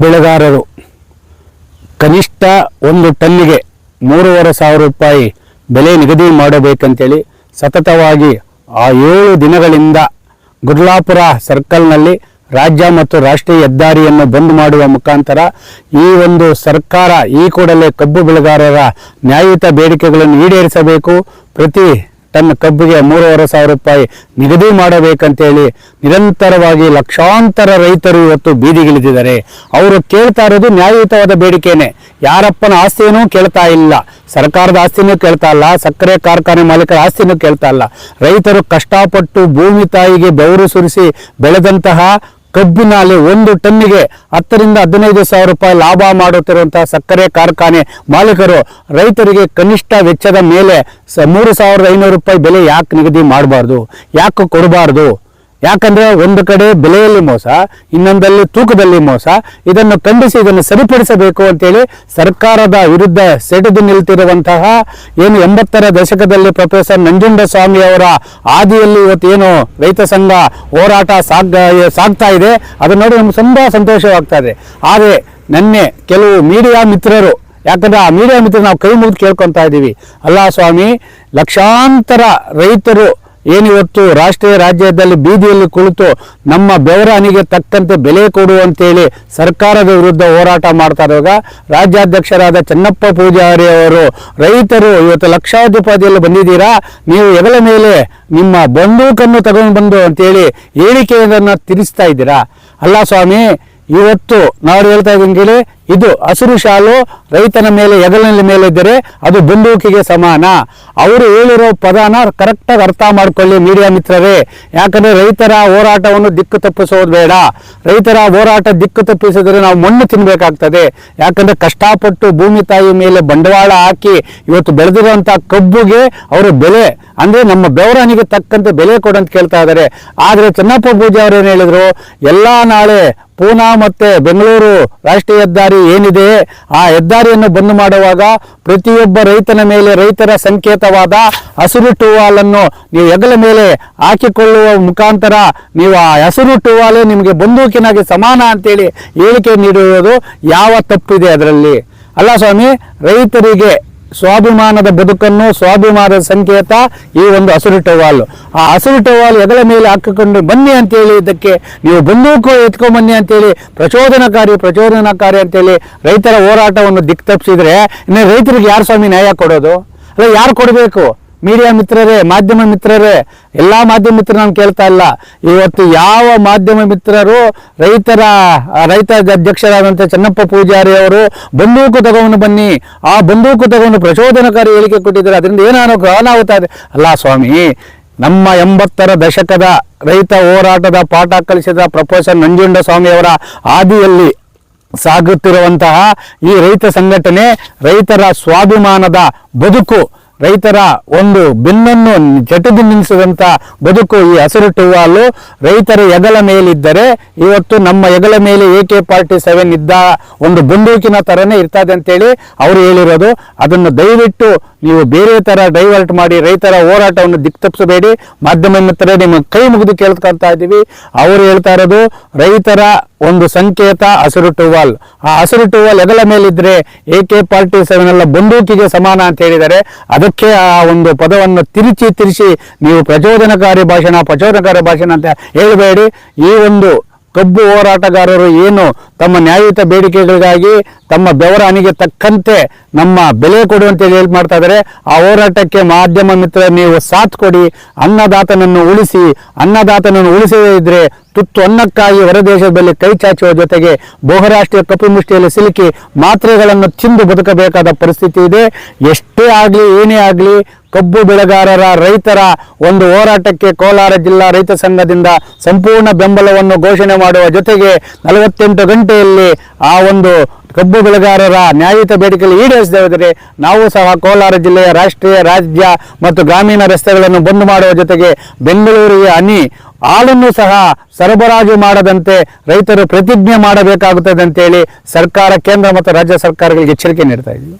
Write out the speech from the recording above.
ಬೆಳೆಗಾರರು ಕನಿಷ್ಠ ಒಂದು ಟನ್ನಿಗೆ ಮೂರುವರೆ ಸಾವಿರ ರೂಪಾಯಿ ಬೆಲೆ ನಿಗದಿ ಮಾಡಬೇಕಂತೇಳಿ ಸತತವಾಗಿ ಆ ಏಳು ದಿನಗಳಿಂದ ಗುರ್ಲಾಪುರ ಸರ್ಕಲ್ನಲ್ಲಿ ರಾಜ್ಯ ಮತ್ತು ರಾಷ್ಟ್ರೀಯ ಹೆದ್ದಾರಿಯನ್ನು ಬಂದ್ ಮಾಡುವ ಮುಖಾಂತರ ಈ ಒಂದು ಸರ್ಕಾರ ಈ ಕೂಡಲೇ ಕಬ್ಬು ಬೆಳೆಗಾರರ ನ್ಯಾಯಯುತ ಬೇಡಿಕೆಗಳನ್ನು ಈಡೇರಿಸಬೇಕು ಪ್ರತಿ ಟನ್ ಕಬ್ಬಿಗೆ ಮೂರುವರೆ ಸಾವಿರ ರೂಪಾಯಿ ನಿಗದಿ ಮಾಡಬೇಕಂತೇಳಿ ನಿರಂತರವಾಗಿ ಲಕ್ಷಾಂತರ ರೈತರು ಇವತ್ತು ಬೀದಿಗಿಳಿದಿದ್ದಾರೆ. ಅವರು ಕೇಳ್ತಾ ಇರೋದು ನ್ಯಾಯಯುತವಾದ ಬೇಡಿಕೆನೆ. ಯಾರಪ್ಪನ ಆಸ್ತಿಯನ್ನು ಕೇಳ್ತಾ ಇಲ್ಲ. ಸರ್ಕಾರದ ಆಸ್ತಿನೂ ಕೇಳ್ತಾ ಇಲ್ಲ. ಸಕ್ಕರೆ ಕಾರ್ಖಾನೆ ಮಾಲೀಕರ ಆಸ್ತಿನೂ ಕೇಳ್ತಾ ಇಲ್ಲ. ರೈತರು ಕಷ್ಟಪಟ್ಟು ಭೂಮಿ ತಾಯಿಗೆ ಬೆವರು ಸುರಿಸಿ ಬೆಳೆದಂತಹ ಕಬ್ಬಿನಲ್ಲಿ ಒಂದು ಟನ್ನಿಗೆ ಹತ್ತರಿಂದ ಹದಿನೈದು ಸಾವಿರ ರೂಪಾಯಿ ಲಾಭ ಮಾಡುತ್ತಿರುವಂತಹ ಸಕ್ಕರೆ ಕಾರ್ಖಾನೆ ಮಾಲೀಕರು ರೈತರಿಗೆ ಕನಿಷ್ಠ ವೆಚ್ಚದ ಮೇಲೆ ಮೂರು ಸಾವಿರದ ಐನೂರು ರೂಪಾಯಿ ಬೆಲೆ ಯಾಕೆ ನಿಗದಿ ಮಾಡಬಾರ್ದು? ಯಾಕೆ ಕೊಡಬಾರ್ದು? ಯಾಕಂದ್ರೆ ಒಂದು ಕಡೆ ಬೆಲೆಯಲ್ಲಿ ಮೋಸ, ಇನ್ನೊಂದಲ್ಲಿ ತೂಕದಲ್ಲಿ ಮೋಸ, ಇದನ್ನು ಖಂಡಿಸಿ ಇದನ್ನು ಸರಿಪಡಿಸಬೇಕು ಅಂತೇಳಿ ಸರ್ಕಾರದ ವಿರುದ್ಧ ಸೆಟೆದು ನಿಲ್ತಿರುವಂತಹ ಏನು ಎಂಬತ್ತರ ದಶಕದಲ್ಲಿ ಪ್ರೊಫೆಸರ್ ನಂಜುಂಡ ಸ್ವಾಮಿ ಅವರ ಆದಿಯಲ್ಲಿ ಇವತ್ತು ಏನು ರೈತ ಸಂಘ ಹೋರಾಟ ಸಾಗ, ಸಾಗ್ತಾ ಇದೆ. ಅದನ್ನ ನೋಡಿ ನಮ್ಗೆ ತುಂಬಾ ಸಂತೋಷವಾಗ್ತಾ ಇದೆ. ಆದರೆ ನನ್ನೆ ಕೆಲವು ಮೀಡಿಯಾ ಮಿತ್ರರು, ಯಾಕಂದ್ರೆ ಆ ಮೀಡಿಯಾ ಮಿತ್ರ ನಾವು ಕೈ ಮುಗಿದು ಕೇಳ್ಕೊತಾ ಇದ್ದೀವಿ. ಅಲ್ಲ ಸ್ವಾಮಿ, ಲಕ್ಷಾಂತರ ರೈತರು ಏನಿವತ್ತು ರಾಷ್ಟ್ರೀಯ ರಾಜ್ಯದಲ್ಲಿ ಬೀದಿಯಲ್ಲಿ ಕುಳಿತು ನಮ್ಮ ಬೆವರನಿಗೆ ತಕ್ಕಂತೆ ಬೆಲೆ ಕೊಡು ಅಂತೇಳಿ ಸರ್ಕಾರದ ವಿರುದ್ಧ ಹೋರಾಟ ಮಾಡ್ತಾ ಇರುವಾಗ ರಾಜ್ಯಾಧ್ಯಕ್ಷರಾದ ಚೆನ್ನಪ್ಪ ಪೂಜಾರಿ ಅವರು, ರೈತರು ಇವತ್ತು ಲಕ್ಷಾಧಿಪತಿಯಲ್ಲಿ ಬಂದಿದ್ದೀರಾ? ನೀವು ಎಗಲ ಮೇಲೆ ನಿಮ್ಮ ಬಂದೂಕನ್ನು ತಗೊಂಡು ಬಂದು ಅಂತೇಳಿ ಹೇಳಿಕೆಯನ್ನು ತಿರಿಸ್ತಾ ಇದ್ದೀರಾ? ಅಲ್ಲ ಸ್ವಾಮಿ ಇವತ್ತು ನಾವು ಹೇಳ್ತಾ ಇದ್ದೀನಿ ಕೇಳಿ, ಇದು ಹಸಿರು ಶಾಲು ರೈತನ ಮೇಲೆ ಹೆಗಲಿನ ಮೇಲೆ ಇದ್ದರೆ ಅದು ಬಂದೂಕಿಗೆ ಸಮಾನ. ಅವರು ಹೇಳಿರೋ ಪದನ ಕರೆಕ್ಟಾಗಿ ಅರ್ಥ ಮಾಡ್ಕೊಳ್ಳಿ ಮೀಡಿಯಾ ಮಿತ್ರರೇ. ಯಾಕಂದ್ರೆ ರೈತರ ಹೋರಾಟವನ್ನು ದಿಕ್ಕು ತಪ್ಪಿಸೋದು ಬೇಡ. ರೈತರ ಹೋರಾಟ ದಿಕ್ಕು ತಪ್ಪಿಸಿದ್ರೆ ನಾವು ಮಣ್ಣು ತಿನ್ನಬೇಕಾಗ್ತದೆ ಯಾಕಂದ್ರೆ ಕಷ್ಟಪಟ್ಟು ಭೂಮಿ ತಾಯಿ ಮೇಲೆ ಬಂಡವಾಳ ಹಾಕಿ ಇವತ್ತು ಬೆಳೆದಿರುವಂಥ ಕಬ್ಬುಗೆ ಅವರು ಬೆಲೆ, ಅಂದ್ರೆ ನಮ್ಮ ಬೆವರನಿಗೆ ತಕ್ಕಂತೆ ಬೆಲೆ ಕೊಡಂತ ಕೇಳ್ತಾ ಇದ್ದಾರೆ. ಆದ್ರೆ ಚನ್ನಪ್ಪ ಪೂಜೆ ಅವರು ಏನು ಹೇಳಿದರು? ಎಲ್ಲಾ ನಾಳೆ ಪೂನಾ ಮತ್ತೆ ಬೆಂಗಳೂರು ರಾಷ್ಟ್ರೀಯ ಹೆದ್ದಾರಿ ಏನಿದೆ, ಆ ಹೆದ್ದಾರಿಯನ್ನು ಬಂದ್ ಮಾಡುವಾಗ ಪ್ರತಿಯೊಬ್ಬ ರೈತನ ಮೇಲೆ ರೈತರ ಸಂಕೇತವಾದ ಹಸಿರು ಟುವಾಲನ್ನು ನೀವು ಹೆಗಲ ಮೇಲೆ ಹಾಕಿಕೊಳ್ಳುವ ಮುಖಾಂತರ ನೀವು ಆ ಹಸಿರು ಟುವಾಲೆ ನಿಮಗೆ ಬಂದೂಕಿನಾಗಿ ಸಮಾನ ಅಂತೇಳಿ ಹೇಳಿಕೆ ನೀಡಿರುವುದು ಯಾವ ತಪ್ಪಿದೆ ಅದರಲ್ಲಿ? ಅಲ್ಲ ಸ್ವಾಮಿ, ರೈತರಿಗೆ ಸ್ವಾಭಿಮಾನದ ಬದುಕನ್ನು, ಸ್ವಾಭಿಮಾನದ ಸಂಕೇತ, ಈ ಒಂದು ಹಸಿರು ಟವಾಲು ಆ ಹಸಿರು ಟವಾಲು ಹೆಗಲ ಮೇಲೆ ಹಾಕಿಕೊಂಡು ಬನ್ನಿ ಅಂತೇಳಿ ಇದಕ್ಕೆ ನೀವು ಬಂದೂಕು ಎತ್ಕೊಂಡ್ ಬನ್ನಿ ಅಂತೇಳಿ ಪ್ರಚೋದನಕಾರಿ ಪ್ರಚೋದನಕಾರಿ ಅಂತೇಳಿ ರೈತರ ಹೋರಾಟವನ್ನು ದಿಕ್ ತಪ್ಪಿಸಿದ್ರೆ ಇನ್ನು ರೈತರಿಗೆ ಯಾರು ಸ್ವಾಮಿ ನ್ಯಾಯ ಕೊಡೋದು? ಅಲ್ಲ, ಯಾರು ಕೊಡಬೇಕು? ಮೀಡಿಯಾ ಮಿತ್ರರೇ, ಮಾಧ್ಯಮ ಮಿತ್ರರೇ, ಎಲ್ಲಾ ಮಾಧ್ಯಮ ಮಿತ್ರರು ನಾನು ಕೇಳ್ತಾ ಇಲ್ಲ. ಇವತ್ತು ಯಾವ ಮಾಧ್ಯಮ ಮಿತ್ರರು ರೈತರ ರೈತ ಅಧ್ಯಕ್ಷರಾದಂಥ ಚೆನ್ನಪ್ಪ ಪೂಜಾರಿ ಅವರು ಬಂದೂಕು ತಗೊಂಡು ಬನ್ನಿ. ಆ ಬಂದೂಕು ತಗೊಂಡು ಪ್ರಚೋದನಕಾರಿ ಹೇಳಿಕೆ ಕೊಟ್ಟಿದ್ದಾರೆ. ಅದರಿಂದ ಏನಾನು ಅನಾಹುತ ಇದೆ. ಅಲ್ಲ ಸ್ವಾಮಿ, ನಮ್ಮ ಎಂಬತ್ತರ ದಶಕದ ರೈತ ಹೋರಾಟದ ಪಾಠ ಕಲಿಸಿದ ಪ್ರೊಫೆಸರ್ ನಂಜುಂಡ ಸ್ವಾಮಿ ಅವರ ಆದಿಯಲ್ಲಿ ಸಾಗುತ್ತಿರುವಂತಹ ಈ ರೈತ ಸಂಘಟನೆ ರೈತರ ಸ್ವಾಭಿಮಾನದ ಬದುಕು ರೈತರ ಒಂದು ಬೆನ್ನನ್ನು ಚಟದಿ ನಿಲ್ಲಿಸಿದಂಥ ಬದುಕು ಈ ಹಸಿರು ಟುವಾಲು ರೈತರ ಹೆಗಲ ಮೇಲಿದ್ದರೆ ಇವತ್ತು ನಮ್ಮ ಹೆಗಲ ಮೇಲೆ ಎ ಕೆ ಪಾರ್ಟಿ ಸೆವೆನ್ ಇದ್ದ ಒಂದು ಬಂದೂಕಿನ ಥರನೇ ಇರ್ತದೆ ಅಂತೇಳಿ ಅವರು ಹೇಳಿರೋದು. ಅದನ್ನು ದಯವಿಟ್ಟು ನೀವು ಬೇರೆ ಥರ ಡೈವರ್ಟ್ ಮಾಡಿ ರೈತರ ಹೋರಾಟವನ್ನು ದಿಕ್ ತಪ್ಪಿಸಬೇಡಿ ಮಾಧ್ಯಮ ಮಿತ್ರರೇ, ನಿಮ್ಮ ಕೈ ಮುಗಿದು ಕೇಳ್ಕೊಳ್ತಾ ಇದ್ದೀವಿ. ಅವರು ಹೇಳ್ತಾ ಇರೋದು, ರೈತರ ಒಂದು ಸಂಕೇತ ಹಸಿರು ಟುವಾಲ್. ಆ ಹಸಿರು ಟುವಾಲ್ ಹೆಗಲ ಮೇಲಿದ್ರೆ ಎ ಕೆ ಪಾರ್ಟಿ ಸೆವೆನ್ ಎಲ್ಲ ಬಂದೂಕಿಗೆ ಸಮಾನ ಅಂತ ಹೇಳಿದ್ದಾರೆ. ಅದಕ್ಕೆ ಆ ಒಂದು ಪದವನ್ನು ತಿರುಚಿ ತಿರುಚಿ ನೀವು ಪ್ರಚೋದನಕಾರಿ ಭಾಷಣ ಪ್ರಚೋದನಕಾರಿ ಭಾಷಣ ಅಂತ ಹೇಳಬೇಡಿ. ಈ ಒಂದು ಕಬ್ಬು ಹೋರಾಟಗಾರರು ಏನು ತಮ್ಮ ನ್ಯಾಯಯುತ ಬೇಡಿಕೆಗಳಿಗಾಗಿ ತಮ್ಮ ಬೆವರ ಹನಿಗೆ ತಕ್ಕಂತೆ ನಮ್ಮ ಬೆಲೆ ಕೊಡುವಂತೆ ಹೇಳಿ ಮಾಡ್ತಾ ಇದ್ದಾರೆ. ಆ ಹೋರಾಟಕ್ಕೆ ಮಾಧ್ಯಮ ಮಿತ್ರ ನೀವು ಸಾಥ್ ಕೊಡಿ. ಅನ್ನದಾತನನ್ನು ಉಳಿಸಿ, ಅನ್ನದಾತನನ್ನು ಉಳಿಸದೇ ಇದ್ರೆ ತುತ್ತು ಅನ್ನಕ್ಕಾಗಿ ಹೊರದೇಶದಲ್ಲಿ ಕೈ ಚಾಚುವ ಜೊತೆಗೆ ಬಹುರಾಷ್ಟ್ರೀಯ ಕಪ್ಪು ಮುಷ್ಟಿಯಲ್ಲಿ ಸಿಲುಕಿ ಮಾತ್ರೆಗಳನ್ನು ತಿಂದು ಬದುಕಬೇಕಾದ ಪರಿಸ್ಥಿತಿ ಇದೆ. ಎಷ್ಟೇ ಆಗಲಿ, ಏನೇ ಆಗಲಿ ಕಬ್ಬು ಬೆಳೆಗಾರರ ರೈತರ ಒಂದು ಹೋರಾಟಕ್ಕೆ ಕೋಲಾರ ಜಿಲ್ಲಾ ರೈತ ಸಂಘದಿಂದ ಸಂಪೂರ್ಣ ಬೆಂಬಲವನ್ನು ಘೋಷಣೆ ಮಾಡುವ ಜೊತೆಗೆ ನಲವತ್ತೆಂಟು ಗಂಟೆಯಲ್ಲಿ ಆ ಒಂದು ಕಬ್ಬು ಬೆಳೆಗಾರರ ನ್ಯಾಯಯುತ ಬೇಡಿಕೆಯಲ್ಲಿ ಈಡೇರಿಸದೇ ನಾವು ಸಹ ಕೋಲಾರ ಜಿಲ್ಲೆಯ ರಾಷ್ಟ್ರೀಯ, ರಾಜ್ಯ ಮತ್ತು ಗ್ರಾಮೀಣ ರಸ್ತೆಗಳನ್ನು ಬಂದ್ ಮಾಡುವ ಜೊತೆಗೆ ಬೆಂಗಳೂರಿಗೆ ಹನಿ ಹಾಲನ್ನು ಸಹ ಸರಬರಾಜು ಮಾಡದಂತೆ ರೈತರು ಪ್ರತಿಜ್ಞೆ ಮಾಡಬೇಕಾಗುತ್ತದೆ ಅಂತೇಳಿ ಸರ್ಕಾರ, ಕೇಂದ್ರ ಮತ್ತು ರಾಜ್ಯ ಸರ್ಕಾರಗಳಿಗೆ ಎಚ್ಚರಿಕೆ ನೀಡ್ತಾ ಇದ್ದೀವಿ.